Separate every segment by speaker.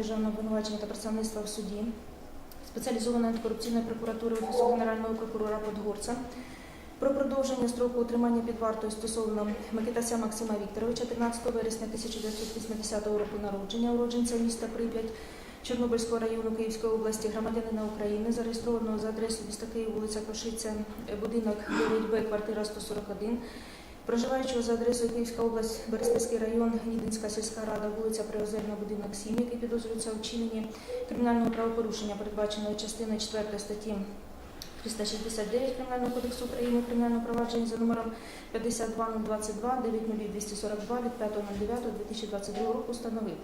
Speaker 1: державного обвинувачення та представництва в суді спеціалізованої антикорупційної прокуратури Офісу Генерального прокурора Подгорця про продовження строку утримання під вартою стосовно Микитася Максима Вікторовича 13 вересня 1980 року народження, уродженця міста Прип'ять Чорнобильського району Київської області, громадянина України, зареєстрованого за адресою міста Київ, вулиця Кошиця, будинок 9Б, квартира 141, проживаючого за адресою Київська область, Берестейський район, Гнідинська сільська рада, вулиця Приозерна, будинок 7, який підозрюється у вчиненні кримінального правопорушення, передбаченої частиною 4 статті 369 Кримінального кодексу України кримінальне провадження за номером 52022 90242 від 5.09.2022 року встановив.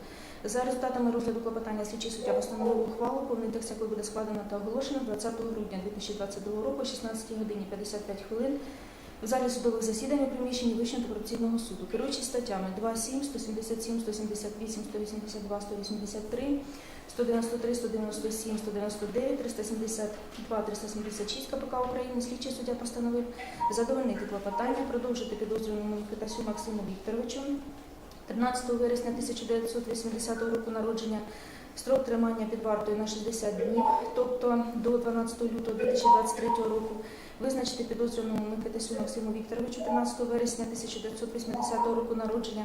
Speaker 1: За результатами розгляду клопотання слідчий суддя постановив ухвалу, повний текст якої буде складено та оголошено 20 грудня 2022 року о 16 годині 55 хвилин в залі судових засідань у приміщенні Вищого антикорупційного суду, керуючись статтями 2.7, 177, 178, 182, 183, 193, 197, 199, 372, 376 КПК України, слідчий суддя постановив задовольнити клопотання, продовжити підозрюваному Микитасю Максиму Вікторовичу. 13 вересня 1980 року народження строк тримання під вартою на 60 днів, тобто до 12 лютого 2023 року, визначити підозрюваному Микитасю Максиму Вікторовичу 13 вересня 1980 року народження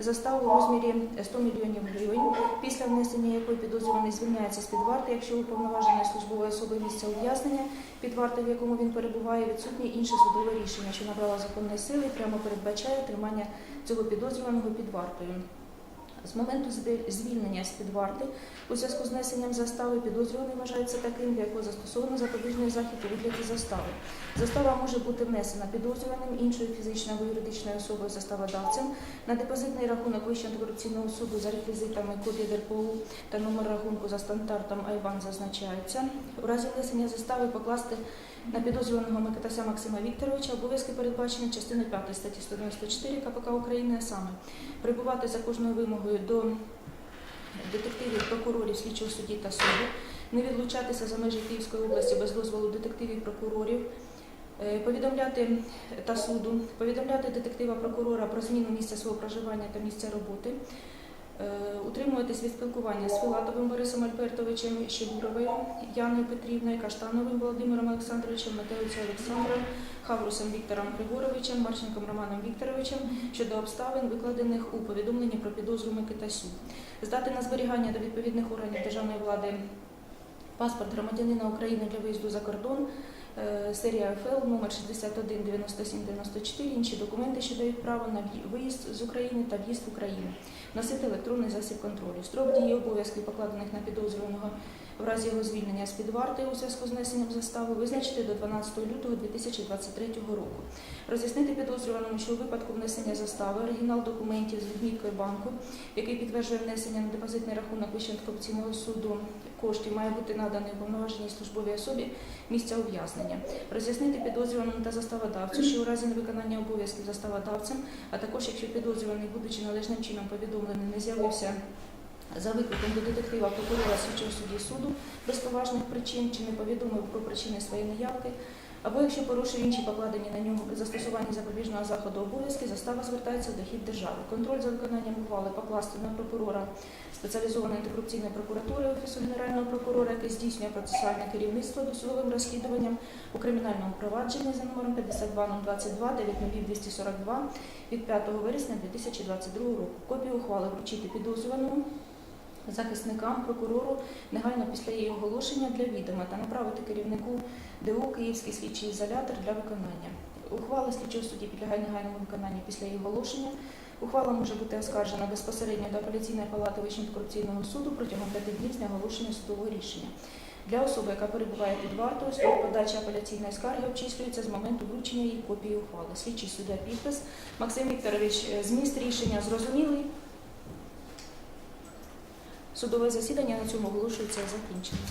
Speaker 1: заставу у розмірі 100 мільйонів гривень, після внесення якої підозрюваний звільняється з під варти, якщо уповноваженої службової особи місця ув'язнення, під вартою, в якому він перебуває, відсутнє інше судове рішення, що набрало законної сили і прямо передбачає тримання цього підозрюваного під вартою. З моменту звільнення з під варти у зв'язку з несенням застави підозрюваний вважається таким, для якого застосовано запобіжний захід у вигляді застави. Застава може бути внесена підозрюваним іншою фізичною або юридичною особою заставодавцем на депозитний рахунок Вищого антикорупційного суду за реквізитами копії ДРПУ та номер рахунку за стандартом Айван зазначаються. У разі внесення застави покласти на підозрюваного Микитася Максима Вікторовича обов'язки передбачені частиною 5 статті 194 КПК України, а саме прибувати за кожною вимогою до детективів, прокурорів, слідчого судді та суду, не відлучатися за межі Київської області без дозволу детективів, прокурорів, е, повідомляти та суду, повідомляти детектива прокурора про зміну місця свого проживання та місця роботи. Е, Утримуватись від спілкування з Філатовим Борисом Альбертовичем, Щегуровою, Яною Петрівною, Каштановим Володимиром Олександровичем, Матеуцем Олександром, Хаврусом Віктором Григоровичем, Марченком Романом Вікторовичем щодо обставин, викладених у повідомленні про підозру Микитасю. Здати на зберігання до відповідних органів державної влади паспорт громадянина України для виїзду за кордон, серія ФЛ номер 61 97 94, інші документи, що дають право на виїзд з України та в'їзд в Україну, носити електронний засіб контролю. Строк дії обов'язків, покладених на підозрюваного в разі його звільнення з під варти у зв'язку з несенням застави, визначити до 12 лютого 2023 року. Роз'яснити підозрюваному, що у випадку внесення застави оригінал документів з відміткою банку, який підтверджує внесення на депозитний рахунок Вищого антикорупційного суду коштів, має бути наданий уповноваженій службовій особі місця ув'язнення. Роз'яснити підозрюваному та заставодавцю, що у разі невиконання обов'язків заставодавцем, а також якщо підозрюваний, будучи належним чином повідомлений, не з'явився за викликом до детектива прокурора слідчого судді суду без поважних причин чи не повідомив про причини своєї неявки, або якщо порушив інші покладені на нього при застосуванні запобіжного заходу обов'язки, застава звертається в дохід держави. Контроль за виконанням ухвали покласти на прокурора спеціалізованої антикорупційної прокуратури Офісу Генерального прокурора, який здійснює процесуальне керівництво досудовим розслідуванням у кримінальному провадженні за номером 52022 90242 від 5 вересня 2022 року. Копію ухвали вручити підозрюваному захисникам, прокурору негайно після її оголошення для відома та направити керівнику ДУ Київський слідчий ізолятор для виконання. Ухвала слідчого судді підлягає негайному виконанню після її оголошення. Ухвала може бути оскаржена безпосередньо до апеляційної палати Вищого антикорупційного суду протягом п'яти днів з дня оголошення судового рішення. Для особи, яка перебуває під вартою, строк подачі апеляційної скарги обчислюється з моменту вручення її копії ухвали. Слідчий суддя підпис. Максим Вікторович, е, зміст рішення зрозумілий. Судове засідання на цьому оголошується закінченим.